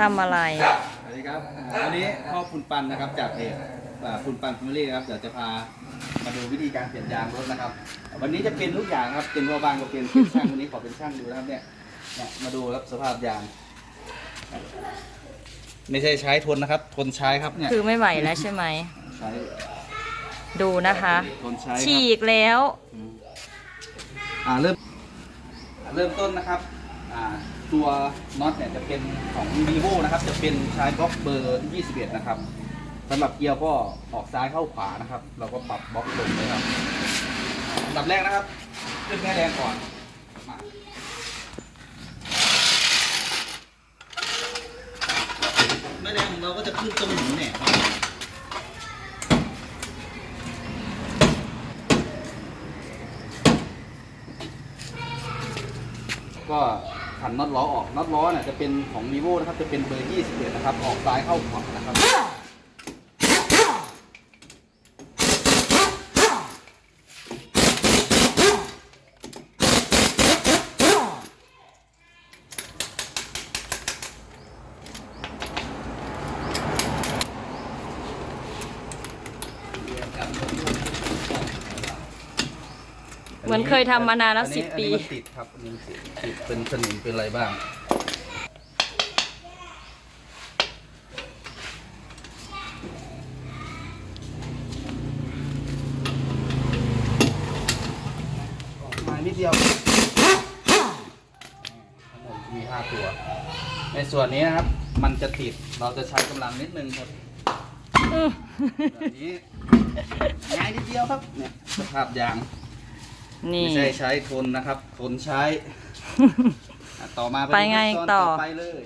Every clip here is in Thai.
ทำอะไร สวัสดีครับอ่าวันนี้พ่อคุณปันนะครับจากเพจอ่าคุณปันฟิมลี่ครับเดี๋ยวจะพามาดูวิธีการเปลี่ยนยางรถนะครับ วันนี้จะเป็นทุกอย่างครับเป็นวัวบางก็เป็นเป็นช่างวันนี้ขอเป็นช่างดูนะครับเนี่ยเนี่ยมาดูครับสภาพยาง ไม่ใช่ใช้ทนนะครับ ทนใช้ครับเนี่ยคือไม่ไหวแล้วใช่ไหม ใช้ดูนะคะ ทนใช้ครับ ฉีกแล้วอืมอ่าเริ่มอ่าเริ่มต้นนะครับอ่า ตัวน็อตเนี่ยจะเป็นของ vivo นะครับ จะเป็นใช้บล็อกเบอร์ 21 นะครับสำหรับเกียร์ก็ออกซ้ายเข้าขวานะครับ เราก็ปรับบล็อกลงเลยครับอันดับแรกนะครับ ขึ้นแม่แรงก่อนมาแม่แรงของเราก็จะขึ้นตรงหนุนเนี่ยครับก็ ขันน็อตล้อออกน็อตล้อเนี่ยจะเป็นของ vivo นะครับจะเป็นเบอร์ 21 นะครับ ออกซ้ายเข้าขวานะครับ มือนเคยทำมานานแล้วอัสิบปี อันนี้มันติดครับอันนี้มันติดติดเป็นสนิมเป็นอะไรบ้าง ออกมานิดเดียวทั้งหมดมี5ตัว ในส่วนนี้นะครับ มันจะติด เราจะใช้กำลังนิดนึงครับ อื้อแบบนี้ง่ายนิดเดียวครับเนี่ยสภาพยาง นี่ ไม่ใช่ใช้ทนนะครับ ทนใช้อะต่อมาไปไงขั้นนต่อ ไปเลย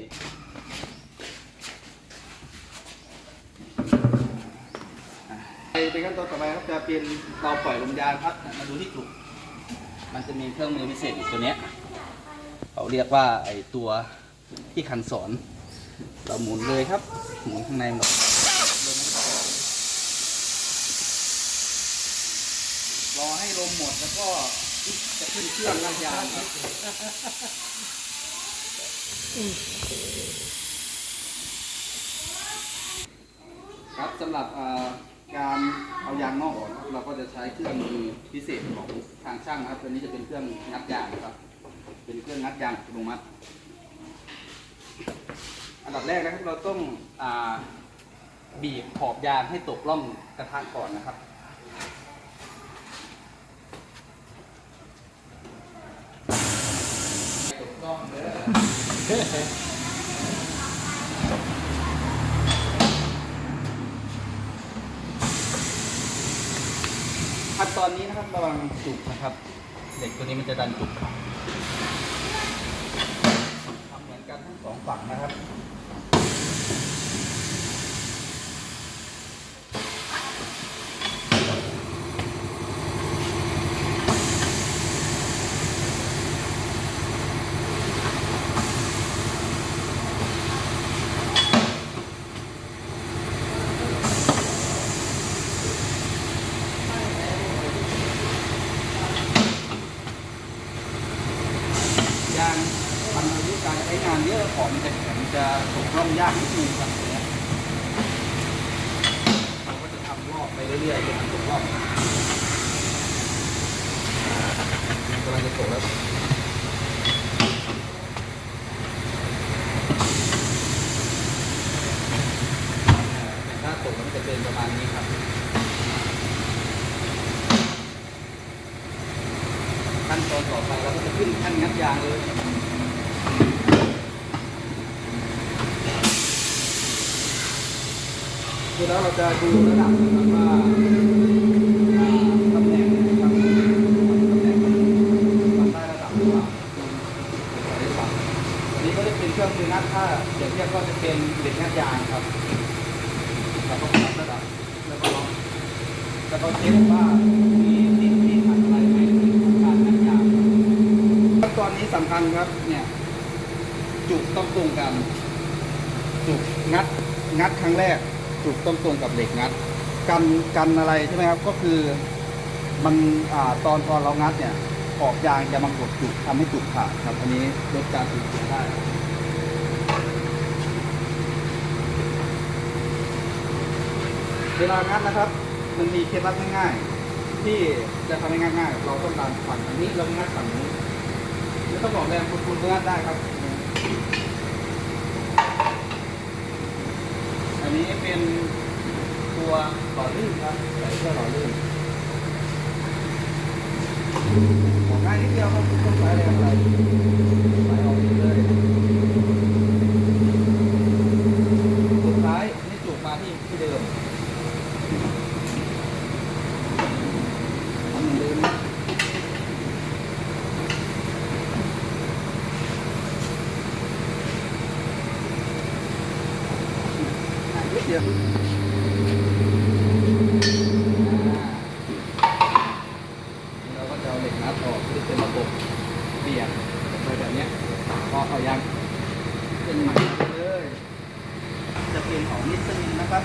อะไปเป็นขั้นตอนต่อไปครับจะเป็นเราปล่อยลมยางครับอะมาดูที่จุกมันจะมีเครื่องมือพิเศษอีกตัวเนี้ยเขาเรียกว่าไอตัวที่คันสอน เราหมุนเลยครับ หมุนข้างในหมดลมมันก็ออกรอให้ ลมหมดแล้วก็จะขึ้นเครื่องลากยางครับครับสำหรับการเอายางนอกออกเราก็จะใช้เครื่องมือพิเศษของทางช่างครับตัวนี้จะเป็นเครื่องงัดยางนะครับ เป็นเครื่องงัดยางอัตโนมัติ อันดับแรกนะครับเราต้องอบีบขอบยางให้ตกร่องกระทะก่อนนะครับ ขั้นตอนนี้นะครับระวังจุกนะครับ เหล็กตัวนี้มันจะดันจุกครับทำเหมือนกันทั้งสองฝั่งนะครับ ยางทำอายุการใช้งานเยอะของมันจะแข็งจะตกร่องยากนิดนึงครับเนี่ยเราก็จะทำรอบไปเรื่อยๆจนมันตกร่อง มันกำลังแล้วแต่ถ้าตกมันจะเป็นประมาณนี้ครับ ขั้นตอนต่อไปเราก็จะขึ้นขั้นงัดยางเลยคือแล้วเราจะดูระดับนะครับว่าอ่าตำแหน่งนะครับตำแหน่งมันได้ระดับหรือเปล่าได้ฟังอันนี้ก็จะเป็นเครื่องมืองัด ถ้าเดี๋ยวเทียบก็จะเป็นเหล็กงัดยางครับเราก็วัดระดับแล้วก็ลองแล้วก็เช็คว่ามีสิ่งที่ขัดอะไรไหมในการงัดยางขั้นตอนนี้สำคัญครับเนี่ยจุกต้องตรงกัน จุกงัดงัดครั้งแรก จุกต้องตรงกับเหล็กงัด กันกันอะไรใช่ไหมครับก็คือมันอ่าตอนพอเรางัดเนี่ยขอบยางจะมากดจุกทำให้จุกขาดครับอันนี้ลดการสูญเสียได้ เวลางัดนะครับ มันมีเคล็ดลับง่ายๆที่จะทำให้ง่ายๆเราต้องการฝั่งอันนี้เรางัดฝั่งนี้ไม่ต้องบอกแรงคุณคุณงัดได้ครับ อันนี้เป็นตัวหล่อลื่นครับใส่เพื่อหล่อลื่นงง่ายนิดเดียวครับคุณต้องใช้แรงอะไรใส่ออกเลยสุดท้ายนี่จุกมาที่ที่เดิมทำเหมือนเดิมนะง่ายนิดเดียว เราก็จะเอาเหล็กนัดออกที่เป็นระบบเปลี่ยนโดยแบบเนี้ยก็เอายางเป็นใหม่เลย จะเป็นของนิสซินนะครับ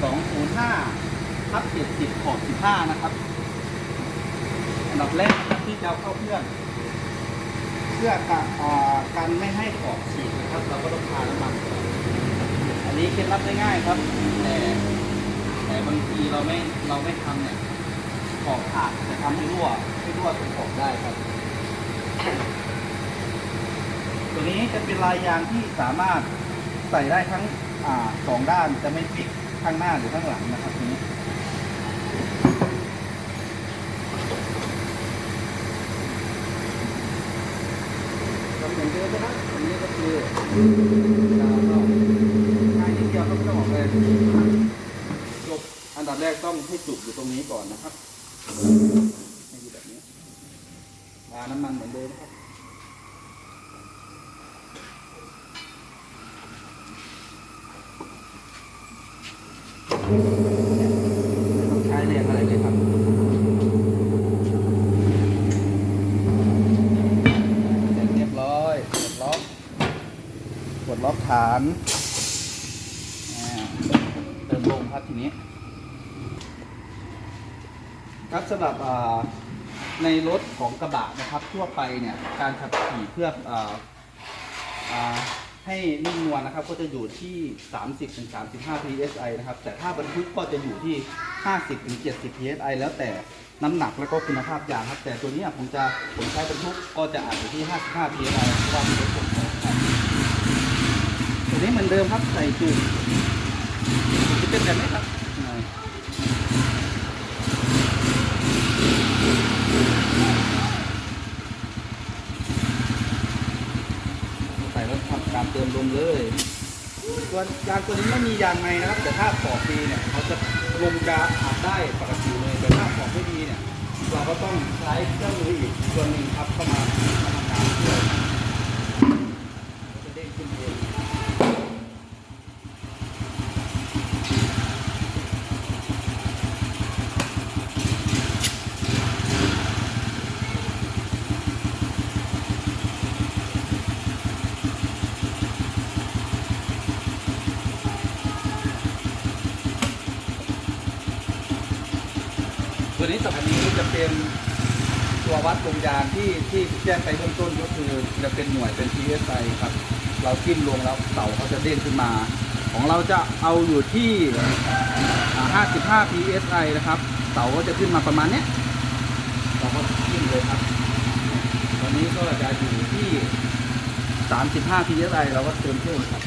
205ทับ70ขอบ15 นะครับ อันดับแรกนะครับที่ จะเอาเข้าเครื่องเพื่อกันอ่ากันไม่ให้ขอบฉีกนะครับ เราก็ต้องทาน้ำมันอันนี้เคล็ดลับง่ายๆครับ แต่แต่บางทีเราไม่เราไม่ทำเนี่ยขอบขาดจะทำให้รั่วให้รั่วตรงขอบได้ครับ ตัวนี้จะเป็นลายยางที่สามารถใส่ได้ทั้งอสองด้านจะไม่พลิกข้างหน้าหรือข้างหลังนะครับนี้ก็เห มือนเดิมนะครับอันนี้ก็คือดาวเข้าง่ายนิดเดียวก็ไม่ต้องออกเลยจบอันดับแรกต้องให้จุกอยู่ตรงนี้ก่อนนะครับให้ดูแบบนี้ทาน้ำมันเหมือนเดิมนะครับไม่ต้องใช้แรงอะไรเลยครับเสร็จเรียบร้อยกดล็อกกดล็อกฐานเติมลมครับทีนี้ ครับสำหรับในรถของกระบะนะครับทั่วไปเนี่ยการขับขี่เพื่ออให้นิ่มนวลนะครับ ก็จะอยู่ที่ 30ถึง35 psi นะครับ แต่ถ้าบรรทุกก็จะอยู่ที่ 50ถึง70 psi แล้วแต่น้ำหนักแล้วก็คุณภาพยางครับ แต่ตัวนี้ผมจะผมใช้บรรทุกก็จะอาจอยู่ที่ 55 psi เพราะว่าเป็นรถ นี้เหมือนเดิมครับใส่จุกจะเป็นแบบนี้ครับใส่แล้วทำการเติมลมเลยตัวยางตัวนี้ไม่มียางในนะครับ แต่ถ้าปอกดีเนี่ยเขาจะลมจะอาบได้ปกติเลยแต่ถ้าปอกไม่ดีเนี่ย เราก็ต้องใช้เครื่องมืออีกตัวหนึ่งครับเข้ามามาทำงานช่วยจะเด้งขึ้นเอง ตัวนี้สัปนี้จะเป็นตัววัดลมยางที่ที่แจ้งไปเบื้องต้นก็คือจะเป็นหน่วยเป็น PSI ครับ เราจิ้มลงแล้วเสาเขาจะเด้งขึ้นมา ของเราจะเอาอยู่ที่อ่า55 PSI นะครับ เสาก็จะขึ้นมาประมาณเนี้ยเราก็จิ้มเลยครับ ตอนนี้ก็จะอยู่ที่ 35 PSI เราก็เติมเพิ่มครับ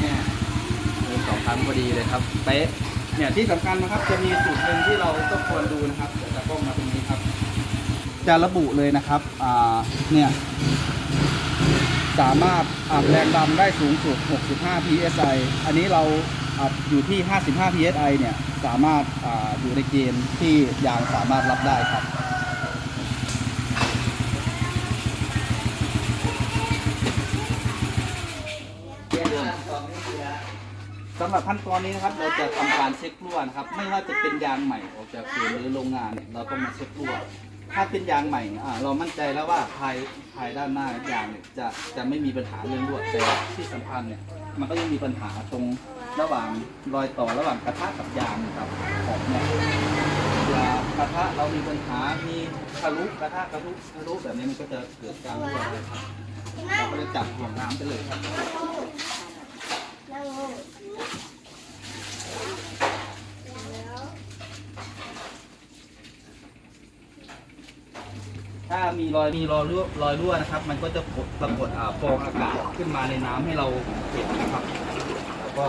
เนี่ยเดินส องครั้งพอดีเลยครับเป๊ะเนี่ยที่สำคัญนะครับจะมีจุดหนึ่งที่เราต้องควรดูนะครับเดี๋ยวจะกล้องมาตรงนี้ครับ จะระบุเลยนะครับอ่าเนี่ยสามารถอัดแรงดันได้สูงสุด 65 psi อันนี้เราอัดอยู่ที่ 55 psi เนี่ยสามารถอาอยู่ในเกณฑ์ที่ยางสามารถรับได้ครับ สำหรับขั้นตอนนี้นะครับเราจะทำการเช็ครั่วนะครับ ไม่ว่าจะเป็นยางใหม่ออกจากศูนย์หรือโรงงานเนี่ยเราต้องมาเช็ครั่ว ถ้าเป็นยางใหม่อ่าเรามั่นใจแล้วว่าภายภายด้านหน้ายางเนี่ยจะจะไม่มีปัญหาเรื่องรั่วแต่ที่สำคัญเนี่ยมันก็ยังมีปัญหาตรงระหว่างรอยต่อระหว่างกระทะกับยางครับของเนี่ยเวลากระทะเรามีปัญหามีทะลุกระทะกระทุทะลุแบบนี้มันก็จะเกิดการรั่วเลยครับเราก็จะจับห่วงน้ำไปเลยครับ ถ้ามีรอยมีรอยรั่วรอยรั่วนะครับ มันก็จะปรากฏอ่าฟองอากาศขึ้นมาในน้ำให้เราเห็นนะครับแล้วก็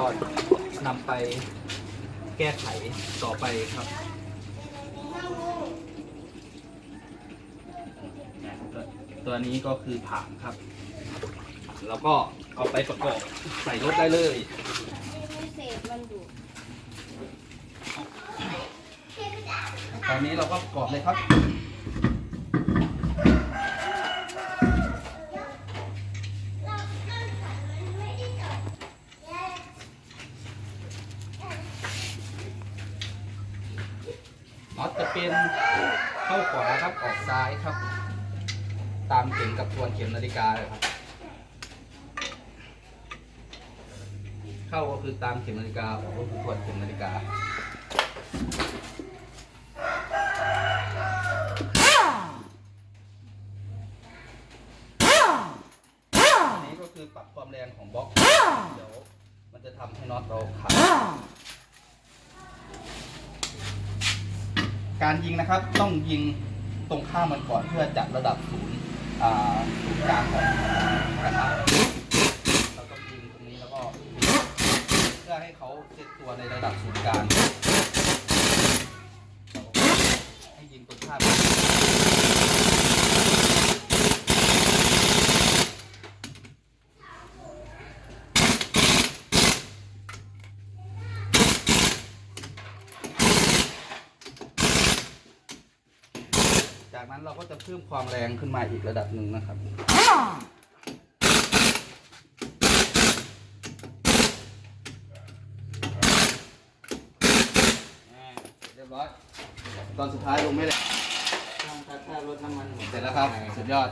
นำไปแก้ไขต่อไปครับตัวตัวนี้ก็คือผางครับ แล้วก็เอาไปประกอบใส่รถได้เลยเศษมันอยู่ตอนนี้เราก็ประกอบเลยครับ น็อตจะเป็นเข้าขวาครับออกซ้ายครับ ตามเข็มนเข็มนาฬิกาเลยครับ เข้าก็คือตามเข็มนาฬิกาออกก็คือทวนเข็มนาฬิกาอันนี้ก็คือปรับความแรงของบล็อก เดี๋ยวมันจะทำให้น็อตเราขาดการยิงนะครับต้องยิงตรงข้ามมันก่อนเพื่อจัดระดับศูนย์ ศูนย์กลางของกระทะเราต้องยิงตรงนี้แล้วก็เพื่อให้เขาเซตตัวในระดับศูนย์กลางให้ยิงตรงข้าม จากนั้นเราก็จะเพิ่มความแรงขึ้นมาอีกระดับหนึ่งนะครับ เรียบร้อย ตอนสุดท้ายลงไม่แรงถ้ารถน้ำมันหมดเสร็จแล้วครับ สุดยอด